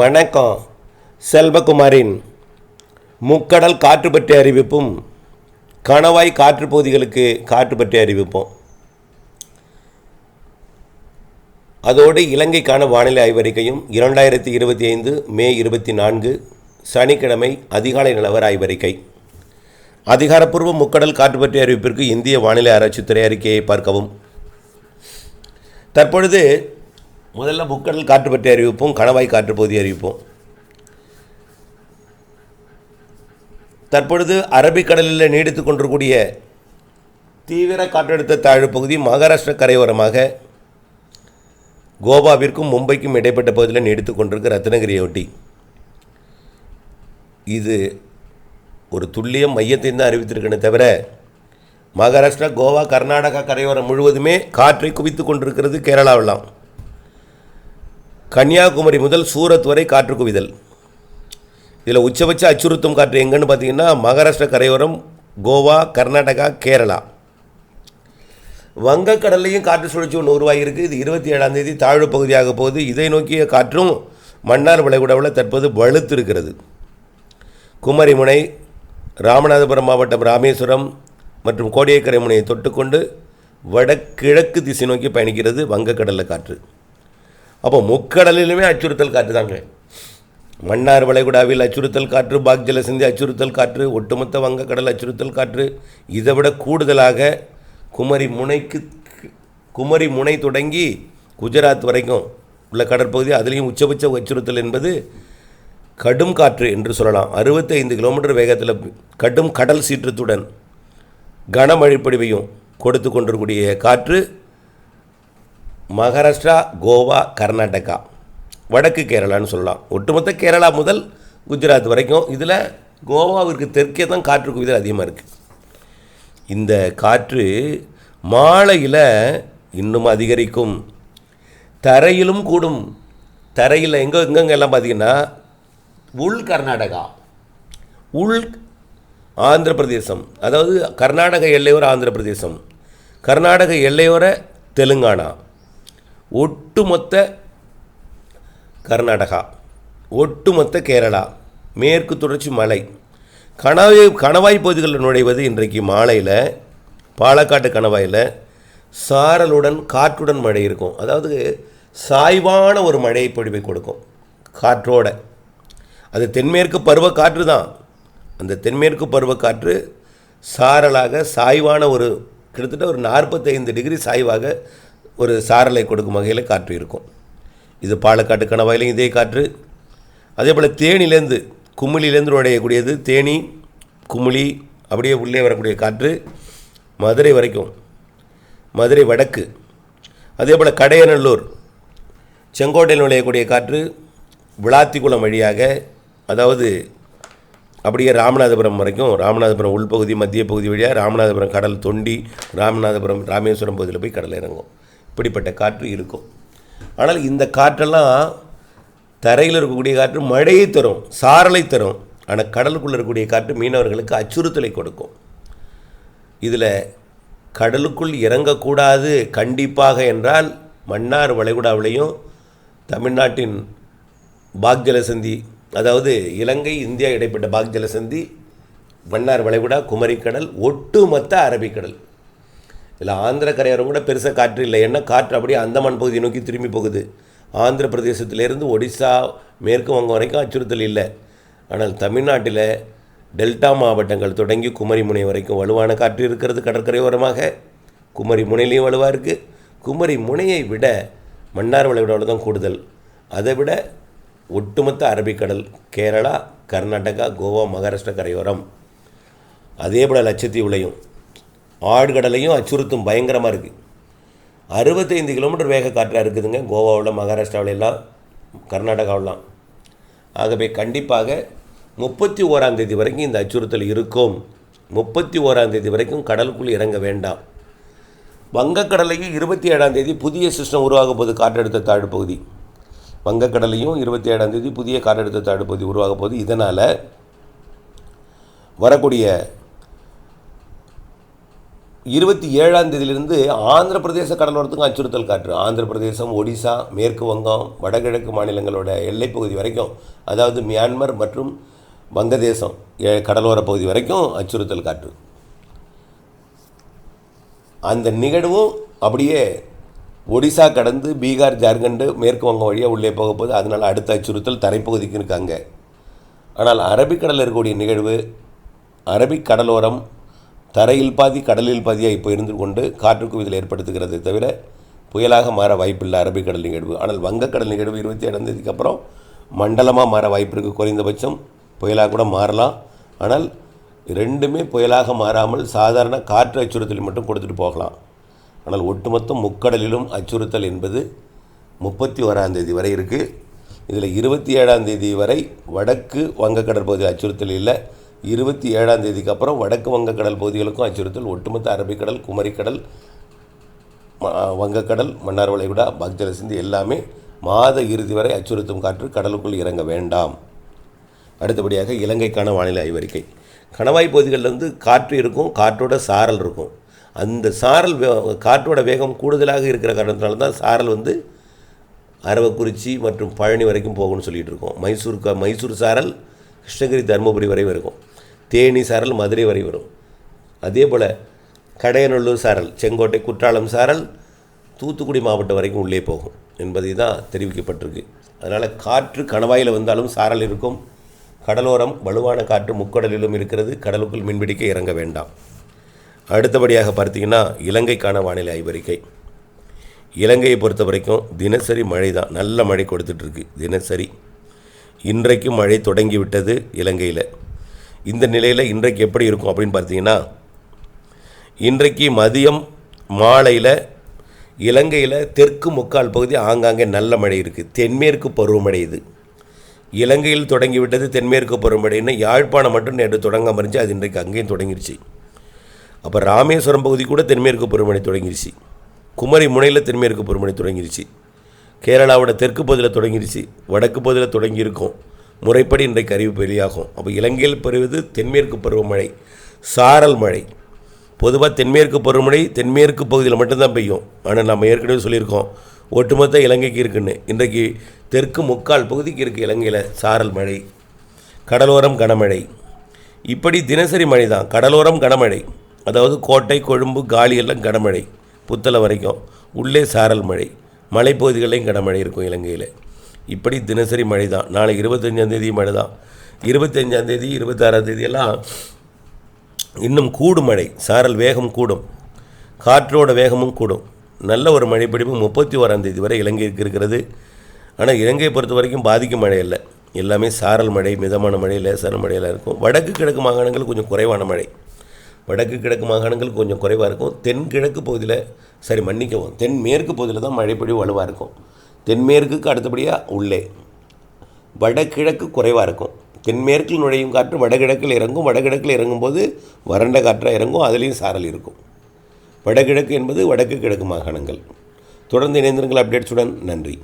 வணக்கம். செல்வகுமாரின் முக்கடல் காற்று பற்றிய அறிவிப்பும் கணவாய் காற்று பகுதிகளுக்கு காற்று பற்றிய அறிவிப்போம். அதோடு இலங்கைக்கான வானிலை ஆய்வறிக்கையும் இரண்டாயிரத்தி இருபத்தி ஐந்து மே இருபத்தி நான்கு சனிக்கிழமை அதிகாலை நிலவர ஆய்வறிக்கை அதிகாரப்பூர்வ முக்கடல் காற்று பற்றிய அறிவிப்பிற்கு இந்திய வானிலை ஆராய்ச்சித்துறை அறிக்கையை பார்க்கவும். தற்பொழுது முதல்ல முக்கடல் காற்று பற்றி அறிவிப்போம் கணவாய் காற்று பகுதி அறிவிப்போம். தற்பொழுது அரபிக்கடலில் நீடித்து கொண்டிருக்கூடிய தீவிர காற்றழுத்த தாழ்வு பகுதி மகாராஷ்டிர கரையோரமாக கோவாவிற்கும் மும்பைக்கும் இடைப்பட்ட பகுதியில் நீடித்து கொண்டிருக்கு ரத்னகிரியை ஒட்டி இது ஒரு துல்லியம் மையத்தையும் தான் அறிவித்திருக்கனே தவிர மகாராஷ்டிரா கோவா கர்நாடகா கரையோரம் முழுவதுமே காற்றை குவித்து கொண்டிருக்கிறது கேரளாவெல்லாம். கன்னியாகுமரி முதல் சூரத் வரை காற்று குவிதல். இதில் உச்சபட்ச அச்சுறுத்தும் காற்று எங்கன்னு பார்த்தீங்கன்னா மகாராஷ்டிரா கரையோரம் கோவா கர்நாடகா கேரளா. வங்கக்கடல்லையும் காற்று சுழற்சி ஒன்று உருவாகியிருக்கு. இது இருபத்தி ஏழாம் தேதி தாழ்வு பகுதியாக போகுது. இதை நோக்கிய காற்றும் மன்னார் விளைகுடாவில் தற்போது வலுத்து இருக்கிறது குமரிமுனை ராமநாதபுரம் மாவட்டம் ராமேஸ்வரம் மற்றும் கோடியக்கரை முனையை தொட்டுக்கொண்டு வடகிழக்கு திசை நோக்கி பயணிக்கிறது வங்கக்கடலில் காற்று. அப்போ முக்கடலிலுமே அச்சுறுத்தல் காற்று தாங்க. மன்னார் வளைகுடாவில் அச்சுறுத்தல் காற்று பாக் ஜலசந்தி அச்சுறுத்தல் காற்று ஒட்டுமொத்த வங்கக்கடல் அச்சுறுத்தல் காற்று. இதை விட கூடுதலாக குமரி முனைக்கு குமரி முனை தொடங்கி குஜராத் வரைக்கும் உள்ள கடற்பகுதி அதுலேயும் உச்சபட்ச அச்சுறுத்தல் என்பது கடும் காற்று என்று சொல்லலாம். அறுபத்தைந்து கிலோமீட்டர் வேகத்தில் கடும் கடல் சீற்றத்துடன் கனமழை பொழிவையும் கொடுத்து கொண்டிருக்கூடிய காற்று. மகாராஷ்டிரா கோவா கர்நாடகா. வடக்கு கேரளான்னு சொல்லலாம். ஒட்டுமொத்த கேரளா முதல் குஜராத் வரைக்கும் இதில் கோவாவிற்கு தெற்கே தான் காற்று குவிதல் அதிகமாக இருக்குது இந்த காற்று மாலையில் இன்னும் அதிகரிக்கும். தரையிலும் கூடும். தரையில் எங்கே எங்கெங்க எல்லாம் பார்த்தீங்கன்னா உள் கர்நாடகா உள் ஆந்திர பிரதேசம். அதாவது கர்நாடக எல்லையோர ஆந்திர பிரதேசம். கர்நாடக எல்லையோர தெலுங்கானா. ஒட்டுமொத்த கர்நாடகா ஒட்டுமொத்த கேரளா மேற்கு தொடர்ச்சி மலை கணவாய் கணவாய் பகுதிகளில் நுழைவது இன்றைக்கு மாலையில் பாலக்காட்டு கணவாயில் சாரலுடன் காற்றுடன் மழை இருக்கும். அதாவது சாய்வான ஒரு மழை பொழிவை கொடுக்கும். காற்றோட. அது தென்மேற்கு பருவ காற்று தான். அந்த தென்மேற்கு பருவ காற்று சாரலாக சாய்வான ஒரு கிட்டத்தட்ட ஒரு நாற்பத்தைந்து டிகிரி சாய்வாக ஒரு சாரலை கொடுக்கும் வகையில் காற்று இருக்கும். இது பாலக்காட்டு கணவாயிலையும் இதே காற்று. அதே போல் தேனிலேருந்து குமிழிலேருந்து நுழையக்கூடியது தேனி குமிழி அப்படியே உள்ளே வரக்கூடிய காற்று மதுரை வரைக்கும். மதுரை வடக்கு. அதே போல் கடையநல்லூர் செங்கோட்டையில் நுழையக்கூடிய காற்று விளாத்திக்குளம் வழியாக அதாவது அப்படியே ராமநாதபுரம் வரைக்கும் ராமநாதபுரம் உள்பகுதி மத்திய பகுதி வழியாக ராமநாதபுரம் கடல் தொண்டி ராமநாதபுரம் ராமேஸ்வரம் பகுதியில் போய் கடல் இறங்கும். இப்படிப்பட்ட காற்று இருக்கும். ஆனால் இந்த காற்றெல்லாம் தரையில் இருக்கக்கூடிய காற்று மழையை தரும் சாரலை தரும். ஆனால் கடலுக்குள்ளே இருக்கக்கூடிய காற்று மீனவர்களுக்கு அச்சுறுத்தலை கொடுக்கும். இதில் கடலுக்குள் இறங்கக்கூடாது கண்டிப்பாக என்றால் மன்னார் வளைகுடாவிலையும் தமிழ்நாட்டின் பாக்ஜலசந்தி அதாவது இலங்கை இந்தியா இடைப்பட்ட பாக்ஜலசந்தி மன்னார் வளைகுடா குமரிக்கடல் ஒட்டுமொத்த அரபிக்கடல். இதில் ஆந்திர கரையோரம் கூட பெருசாக காற்று இல்லை. ஏன்னா காற்று? அப்படியே அந்தமான் பகுதியை நோக்கி திரும்பி போகுது. ஆந்திர பிரதேசத்திலேருந்து ஒடிசா மேற்கு வங்கம் வரைக்கும் அச்சுறுத்தல் இல்லை. ஆனால் தமிழ்நாட்டில் டெல்டா மாவட்டங்கள் தொடங்கி குமரிமுனை வரைக்கும் வலுவான காற்று இருக்கிறது கடற்கரையோரமாக. குமரி முனையிலையும் வலுவாக இருக்குது குமரி முனையை விட மன்னார் வளைகுடாவில் தான் கூடுதல். அதை விட ஒட்டுமொத்த அரபிக்கடல் கேரளா கர்நாடகா கோவா மகாராஷ்டிரா கரையோரம். அதே போல் லட்சத்தீவுலையும் ஆழ்கடலையும் அச்சுறுத்தும் பயங்கரமாக இருக்குது அறுபத்தைந்து கிலோமீட்டர் வேக காற்றாக இருக்குதுங்க. கோவாவில் மகாராஷ்டிராவில எல்லாம் கர்நாடகாவிலாம் ஆகவே கண்டிப்பாக முப்பத்தி ஓராம் தேதி வரைக்கும் இந்த அச்சுறுத்தல் இருக்கும். முப்பத்தி ஓராம் தேதி வரைக்கும் கடலுக்குள் இறங்க வேண்டாம். வங்கக்கடலையும் இருபத்தி ஏழாம் தேதி புதிய சிஸ்டம் உருவாக போகுது காற்றழுத்த தாழ்வு பகுதி. வங்கக்கடலையும் இருபத்தி ஏழாம் தேதி புதிய காற்றழுத்த தாழ்வு பகுதி உருவாக போகுது. இதனால் வரக்கூடிய இருபத்தி ஏழாம் தேதியிலிருந்து ஆந்திர பிரதேச கடலோரத்துக்கும் அச்சுறுத்தல் காற்று. ஆந்திர பிரதேசம் ஒடிசா மேற்கு வங்கம் வடகிழக்கு மாநிலங்களோட எல்லைப்பகுதி வரைக்கும் அதாவது மியான்மர் மற்றும் வங்கதேசம் எ- கடலோர பகுதி வரைக்கும் அச்சுறுத்தல் காற்று. அந்த நிகழ்வும் அப்படியே ஒடிசா கடந்து பீகார் ஜார்க்கண்டு மேற்கு வங்கம் வழியாக உள்ளே போக போகுது அதனால் அடுத்த அச்சுறுத்தல் தரைப்பகுதிக்கு இருக்காங்க ஆனால் அரபிக்கடலில் இருக்கக்கூடிய நிகழ்வு அரபிக் கடலோரம் தரையில் பாதி கடலில் பாதியாக இப்போ இருந்து கொண்டு காற்றுக்கும் இதில் ஏற்படுத்துகிறதே தவிர புயலாக மாற வாய்ப்பில்லை அரபிக்கடல் நிகழ்வு. ஆனால் வங்கக்கடல் நிகழ்வு இருபத்தி ஏழாம் தேதிக்கு அப்புறம் மண்டலமாக மாற வாய்ப்பு இருக்குது குறைந்தபட்சம் புயலாக கூட மாறலாம். ஆனால் ரெண்டுமே புயலாக மாறாமல் சாதாரண காற்று அச்சுறுத்தல் மட்டும் கொடுத்துட்டு போகலாம். ஆனால் ஒட்டுமொத்தம் முக்கடலிலும் அச்சுறுத்தல் என்பது முப்பத்தி ஓராம் தேதி வரை இருக்குது இதில் இருபத்தி ஏழாம் தேதி வரை வடக்கு வங்கக்கடற்பகுதியில் அச்சுறுத்தல் இல்லை. இருபத்தி ஏழாம் தேதிக்கு அப்புறம் வடக்கு வங்கக்கடல் பகுதிகளுக்கும் அச்சுறுத்தல் ஒட்டுமொத்த அரபிக்கடல் குமரிக்கடல் வங்கக்கடல் மன்னார் வளைகுடா பக்ஜல சிந்து எல்லாமே மாத இறுதி வரை அச்சுறுத்தும் காற்று கடலுக்குள் இறங்க வேண்டாம். அடுத்தபடியாக இலங்கைக்கான வானிலை ஆய்வறிக்கை. கணவாய் பகுதிகளில் வந்து காற்று இருக்கும் காற்றோட சாரல் இருக்கும். அந்த சாரல் வே- காற்றோட வேகம் கூடுதலாக இருக்கிற காரணத்தினால தான் சாரல் வந்து அரவக்குறிச்சி மற்றும் பழனி வரைக்கும் போகும்னு சொல்லிகிட்டு இருக்கோம். மைசூர் மைசூர் சாரல் கிருஷ்ணகிரி தருமபுரி வரையும் இருக்கும். தேனி சாரல் மதுரை வரை வரும். அதே போல் கடையநல்லூர் சாரல் செங்கோட்டை குற்றாலம் சாரல் தூத்துக்குடி மாவட்டம் வரைக்கும் உள்ளே போகும் என்பதை தான் தெரிவிக்கப்பட்டிருக்கு. அதனால் காற்று கணவாயில் வந்தாலும் சாரல் இருக்கும். கடலோரம் வலுவான காற்று முக்கடலிலும் இருக்கிறது. கடலுக்குள் மீன்பிடிக்க இறங்க வேண்டாம். அடுத்தபடியாக பார்த்தீங்கன்னா இலங்கைக்கான வானிலை ஆய்வறிக்கை. இலங்கையை பொறுத்த வரைக்கும் தினசரி மழை தான் நல்ல மழை கொடுத்துட்ருக்கு தினசரி. இன்றைக்கும் மழை தொடங்கிவிட்டது இலங்கையில். இந்த நிலையில் இன்றைக்கு எப்படி இருக்கும் அப்படின்னு பார்த்தீங்கன்னா இன்றைக்கு மதியம் மாலையில் இலங்கையில் தெற்கு முக்கால் பகுதி ஆங்காங்கே நல்ல மழை இருக்குது தென்மேற்கு பருவமழை இது. இலங்கையில் தொடங்கிவிட்டது தென்மேற்கு பருவமழைன்னு யாழ்ப்பாணம் மட்டும் நேற்று தொடங்காம இருந்துச்சு. அது இன்றைக்கு அங்கேயும் தொடங்கிருச்சு. அப்போ ராமேஸ்வரம் பகுதி கூட தென்மேற்கு பருவமழை தொடங்கிருச்சு. குமரி முனையில் தென்மேற்கு பருவமழை தொடங்கிருச்சு. கேரளாவோட தெற்கு பகுதியில் தொடங்கிருச்சு. வடக்கு பகுதியில் தொடங்கியிருக்கும். முறைப்படி இன்றைக்கு அறிவிப்பு வெளியாகும். அப்போ இலங்கையில் பெறுவது தென்மேற்கு பருவமழை சாரல் மழை. பொதுவாக தென்மேற்கு பருவமழை தென்மேற்கு பகுதியில் மட்டும்தான் பெய்யும். ஆனால் நம்ம ஏற்கனவே சொல்லியிருக்கோம் ஒட்டுமொத்த இலங்கைக்கு இருக்குன்னு. இன்றைக்கு தெற்கு முக்கால் பகுதிக்கு இருக்குது இலங்கையில் சாரல் மழை கடலோரம் கனமழை. இப்படி தினசரி மழை தான் கடலோரம் கனமழை. அதாவது கோட்டை கொழும்பு காலி எல்லாம் கனமழை புத்தளை வரைக்கும். உள்ளே சாரல் மழை மலைப்பகுதிகளையும் கனமழை இருக்கும் இலங்கையில். இப்படி தினசரி மழை தான் நாளைக்கு இருபத்தஞ்சாந்தேதி மழை தான் இருபத்தஞ்சாந்தேதி இருபத்தாறாந்தேதி எல்லாம் இன்னும் கூடும் மழை. சாரல் வேகம் கூடும். காற்றோட வேகமும் கூடும். நல்ல ஒரு மழைப்பிடிப்பு முப்பத்தி ஓராந்தேதி வரை இலங்கைக்கு இருக்கிறது. ஆனால் இலங்கையை பொறுத்த வரைக்கும் பாதிக்கும் மழை இல்லை எல்லாமே சாரல் மழை மிதமான மழை லேசான மழையெல்லாம் இருக்கும். வடக்கு கிழக்கு மாகாணங்கள் கொஞ்சம் குறைவான மழை. வடக்கு கிழக்கு மாகாணங்கள் கொஞ்சம் குறைவாக இருக்கும். தென்கிழக்கு பகுதியில் சரி மன்னிக்கவும். தென் மேற்கு பகுதியில் தான் மழைப்பொழிவு வலுவாக இருக்கும். தென்மேற்குக்கு அடுத்தபடியாக உள்ளே. வடகிழக்கு குறைவாக இருக்கும். தென்மேற்கில் நுழையும் காற்று வடகிழக்கில் இறங்கும். வடகிழக்கில் இறங்கும்போது வறண்ட காற்றாக இறங்கும். அதுலேயும் சாரல் இருக்கும். வடகிழக்கு என்பது வடக்கு கிழக்கு மாகாணங்கள். தொடர்ந்து இணைந்திருங்கள். அப்டேட்ஸுடன் நன்றி.